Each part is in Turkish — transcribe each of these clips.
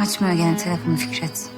Açmıyor gene telefonu Fikret.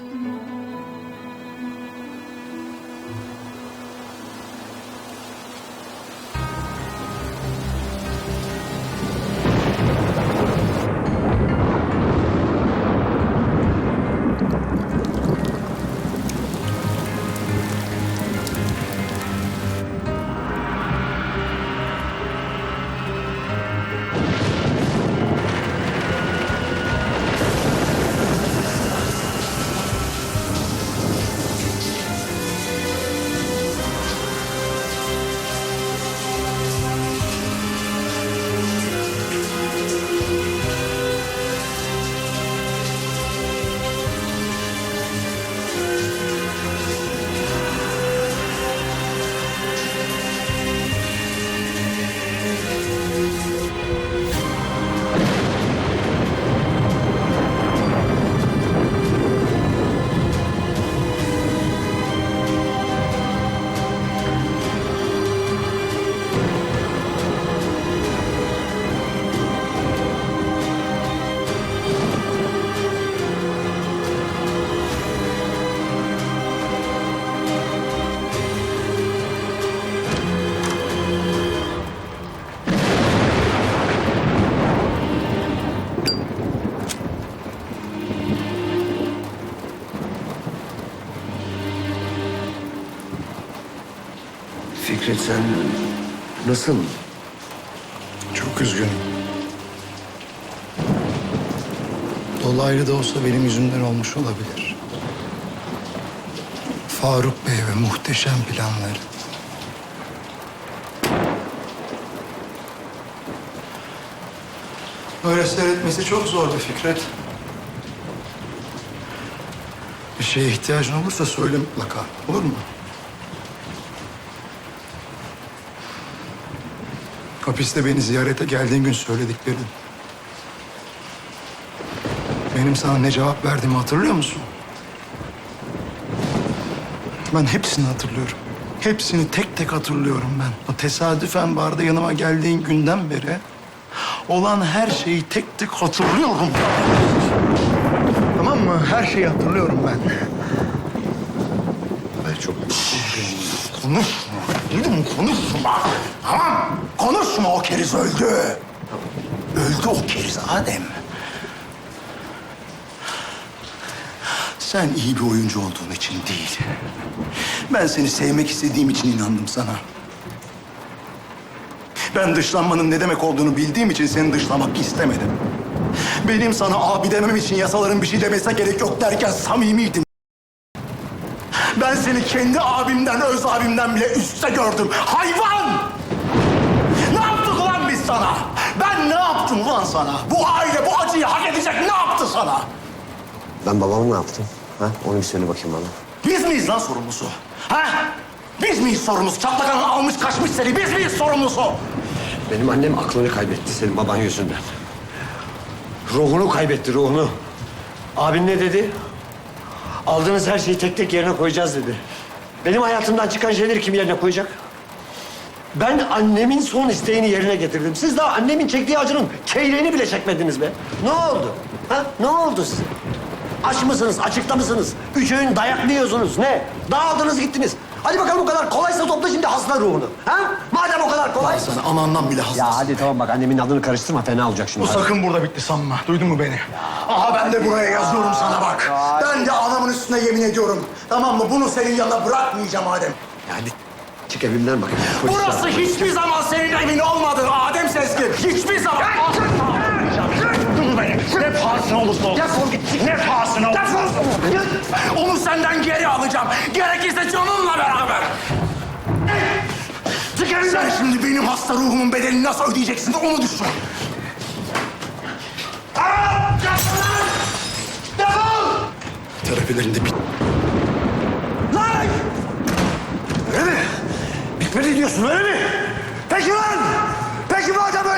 Fikret sen nasıl? Çok üzgünüm. Dolaylı da olsa benim yüzümden olmuş olabilir. Faruk Bey ve muhteşem planları. Böyle seyretmesi çok zor bir Fikret. Bir şeye ihtiyacın olursa söyle mutlaka. Olur mu? Hapiste beni ziyarete geldiğin gün söylediklerin. Benim sana ne cevap verdiğimi hatırlıyor musun? Ben hepsini hatırlıyorum. Hepsini tek tek hatırlıyorum ben. O tesadüfen barda yanıma geldiğin günden beri olan her şeyi tek tek hatırlıyorum. Tamam mı? Her şeyi hatırlıyorum ben. Ben çok Konuşma. Mu? Konuşma. Tamam. Konuşma o keriz öldü. Öldü o keriz Adem. Sen iyi bir oyuncu olduğun için değil. Ben seni sevmek istediğim için inandım sana. Ben dışlanmanın ne demek olduğunu bildiğim için seni dışlamak istemedim. Benim sana abi demem için yasaların bir şey demesine gerek yok derken samimiydim. Ben seni kendi abimden, öz abimden bile üstte gördüm. Hayvan! Ne yaptık ulan biz sana? Ben ne yaptım ulan sana? Bu aile bu acıyı hak edecek ne yaptı sana? Ben babama ne yaptım? Ha? Onu bir söyle bakayım bana. Biz miyiz lan sorumlusu? Ha? Biz miyiz sorumlusu? Çatlak anan almış kaçmış seni. Biz miyiz sorumlusu? Benim annem aklını kaybetti senin baban yüzünden. Ruhunu kaybetti, ruhunu. Abin ne dedi? Aldığınız her şeyi tek tek yerine koyacağız dedi. Benim hayatımdan çıkan şeyleri kim yerine koyacak? Ben annemin son isteğini yerine getirdim. Siz daha annemin çektiği acının keyleğini bile çekmediniz be. Ne oldu? Ha? Ne oldu size? Aç mısınız? Açıkta mısınız? Üç öğün dayak mı yiyorsunuz? Ne? Dağıldınız gittiniz. Hadi bakalım o kadar kolaysa topla şimdi hasta ruhunu. Ha? Madem o kadar kolay. Ben sana anandan bile hassas. Ya hadi tamam bak annemin adını karıştırma fena olacak şimdi. Bu sakın burada bitti sanma. Duydun mu beni? Aha ben de buraya yazıyorum sana bak. Anamın üstüne yemin ediyorum. Tamam mı? Bunu senin yanına bırakmayacağım Adem. Ya hadi çık evimden bak. Polis Burası çağır. hiçbir zaman senin evin olmadı Adem Sezgin. Hiçbir zaman. Dur beni. Ne pahasına olursa olsun. Defol git. Ne pahasına olursa olsun. Onu senden geri alacağım. Gerekirse canınla beraber. Çık evimden. Sen şimdi benim hasta ruhumun bedelini nasıl ödeyeceksin onu düşün. Aa, Defol! Terapilerinde bit. Lan! Öyle mi? Bitmedi diyorsun öyle mi? Peki lan! Peki madem öyle!